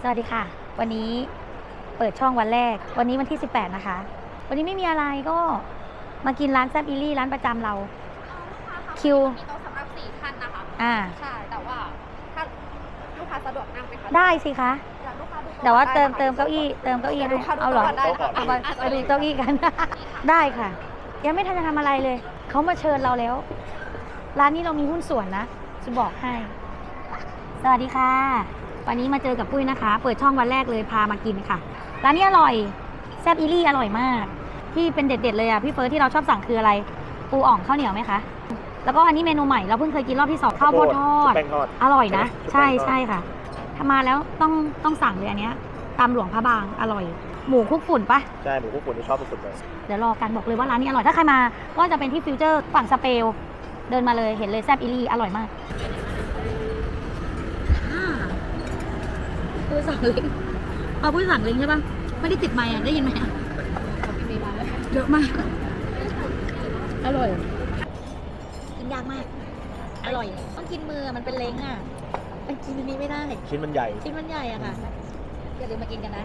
สวัสดีค่ะ วันนี้เปิดช่องวันแรก วันนี้วันที่ 18 นะคะ วันนี้ไม่มีอะไรก็มากินร้านแซบอิลี่ร้านประจำเรา คิว มีโต๊ะสำหรับสี่ท่านนะคะ อ่า ใช่ แต่ว่าถ้าลูกค้าสะดวกนั่งไหมคะได้สิคะอยากลูกค้าดูแต่ว่าเติมได้เติมเก้าอี้เติมเก้าอี้ดี๋ยวให้ลูกค้าดูเอาเหรอก่นได้ค่ะ เอาไปไปดูเก้าอี้กัน ได้ค่ะ ยังไม่ทันจะทำอะไรเลย เขามาเชิญเราแล้ว ร้านนี้เรามีหุ้นส่วนนะจะบอกให้ สวัสดีค่ะ วันนี้มาเจอกับปุ้ยนะคะ เปิดช่องวันแรกเลยพามากินค่ะร้านนี้อร่อยแซบอีลี่อร่อยมาก ที่เป็นเด็ด ๆ เลยอะพี่เฟิร์สที่เราชอบสั่งคืออะไร ปูอ่องข้าวเหนียวไหมคะ แล้วก็อันนี้เมนูใหม่เราเพิ่งเคยกินรอบที่สองข้าวโพดทอดแป้งทอดอร่อยนะ ใช่ใช่ไหมใช่ค่ะถ้ามาแล้วต้องต้องสั่งเลยอันเนี้ยตำหลวงพระบางอร่อย หมูคลุกฝุ่นปะใช่หมูคุกฝุ่นที่ชอบที่สุดเลยเดี๋ยวรอกันบอกเลยว่าร้านนี้อร่อยถ้าใครมา ก็จะเป็นที่ฟิวเจอร์ฝั่งสเปลเดินมาเลยเห็นเลยแซบอีลี่อร่อยมาก ปุ้ยสั่งเล้งเอาปุ้ยสั่งเล้งใช่ปะไม่ได้ติดไมค์อะได้ยินไหมอะเยอะมาก อร่อย กินยากมาก อร่อย ต้องกินมือมันเป็นเล้งอะ มันกินอันนี้ไม่ได้ ชิ้นมันใหญ่ ชิ้นมันใหญ่อะค่ะ อย่าลืมมากินกันนะ